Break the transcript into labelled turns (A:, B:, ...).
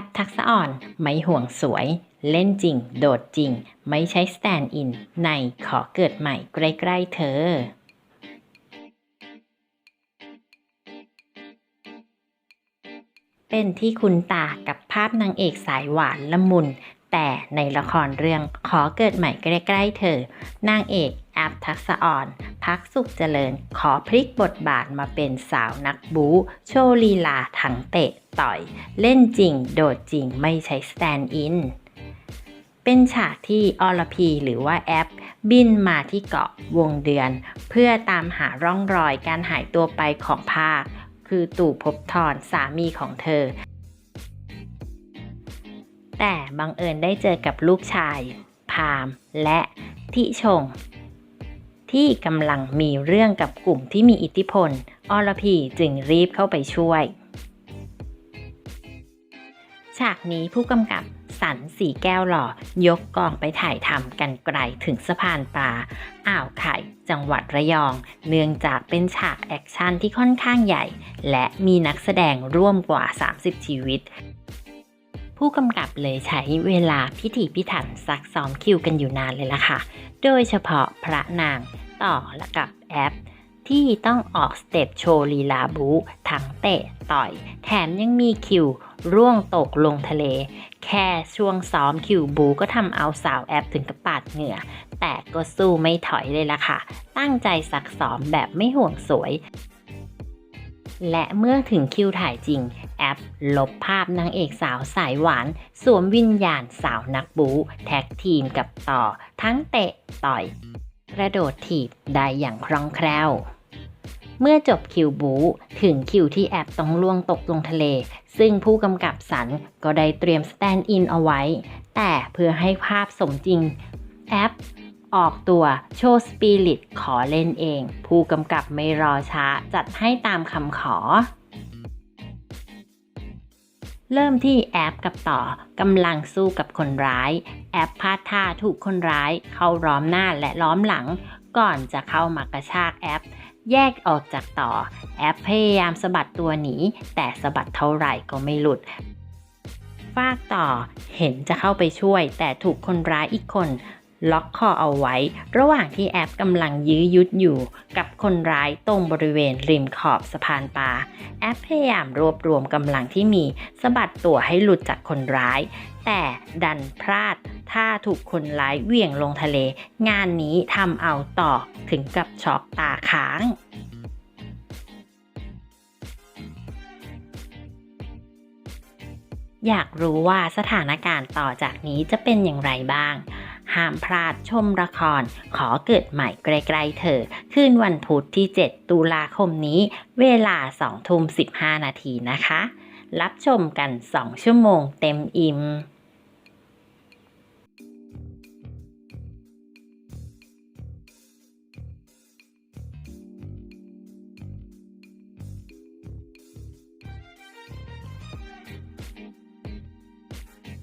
A: ปทักษะอ่อน ไม่ห่วงสวย เล่นจริง โดดจริง ไม่ใช้สแตนด์อิน ในขอเกิดใหม่ใกล้ๆเธอเป็นที่คุณตากับภาพนางเอกสายหวานละมุน แต่ในละครเรื่องขอเกิดใหม่ใกล้ๆเธอ นางเอกแอปทักษะอ่อน พักสุขเจริญ ขอพลิกบทบาทมาเป็นสาวนักบู๊โชว์ลีลาทั้งเตะต่อย เล่นจริง โดดจริงไม่ใช้สแตนด์อิน เป็นฉากที่อรพีหรือว่าแอป บินมาที่เกาะวงเดือน เพื่อตามหาร่องรอยการหายตัวไปของภาค คือตู่ภพบทรสามีของเธอ แต่บังเอิญได้เจอกับลูกชาย พามและทิชง ที่กำลังมีเรื่องกับกลุ่มที่มีอิทธิพลอรพีจึงรีบเข้าไปช่วย ฉากนี้ผู้กำกับสันสีแก้วหล่อยกกองไปถ่ายทำกันไกลถึงสะพานปลาอ่าวไข่จังหวัดระยอง เนื่องจากเป็นฉากแอคชั่นที่ค่อนข้างใหญ่ และมีนักแสดงร่วมกว่า 30 ชีวิต ผู้กำกับเลยใช้เวลาพิถีพิถันซักซ้อมคิวกันอยู่นานเลยล่ะค่ะ โดยเฉพาะพระนางต่อและกับแอป ที่ต้องออกสเต็ปโชว์ลีลาบูทั้งเตะต่อย แถมยังมีคิวร่วงตกลงทะเล แค่ช่วงซ้อมคิวบูก็ทำเอาสาวแอปถึงกับปาดเหงื่อ แต่ก็สู้ไม่ถอยเลยล่ะค่ะ ตั้งใจซักซ้อมแบบไม่ห่วงสวยและเมื่อถึงคิวถ่ายจริง แอป ลบภาพนางเอกสาวสายหวาน สวมวิญญาณสาวนักบูแท็กทีมกับต่อ ทั้งเตะต่อย กระโดดถีบได้อย่างคล่องแคล่วเมื่อจบคิวบูถึงคิวที่แอปต้องล่วงตกลงทะเล ซึ่งผู้กำกับสันก็ได้เตรียมสแตนด์อินเอาไว้ แต่เพื่อให้ภาพสมจริง แอป ออกตัวโชว์สปิริตขอเล่นเอง ผู้กำกับไม่รอช้าจัดให้ตามคำขอ เริ่มที่แอปกับต่อกำลังสู้กับคนร้าย แอปพลาดท่าถูกคนร้าย เข้าล้อมหน้าและล้อมหลัง ก่อนจะเข้ามากระชากแอป แยกออกจากต่อ แอปพยายามสะบัดตัวหนี แต่สะบัดเท่าไหร่ก็ไม่หลุดฟากต่อเห็นจะเข้าไปช่วย แต่ถูกคนร้ายอีกคน ล็อกคอเอาไว้ ระหว่างที่แอปกำลังยื้อยุดอยู่ กับคนร้ายตรงบริเวณริมขอบสะพานปลาแอปพยายามรวบรวมกำลังที่มีสะบัดตัวให้หลุดจากคนร้าย แต่ดันพลาดถ้าถูกคนร้ายเหวี่ยงลงทะเล งานนี้ทำเอาต่อถึงกับช็อกตาค้างอยากรู้ว่าสถานการณ์ต่อจากนี้จะเป็นอย่างไรบ้าง ห้ามพลาดชมละคร ขอเกิดใหม่ไกลๆเธอ คืนวันพุธที่ 7 ตุลาคมนี้ เวลา2ทุ่ม15 นาทีนะคะ รับชมกัน 2 ชั่วโมงเต็มอิ่ม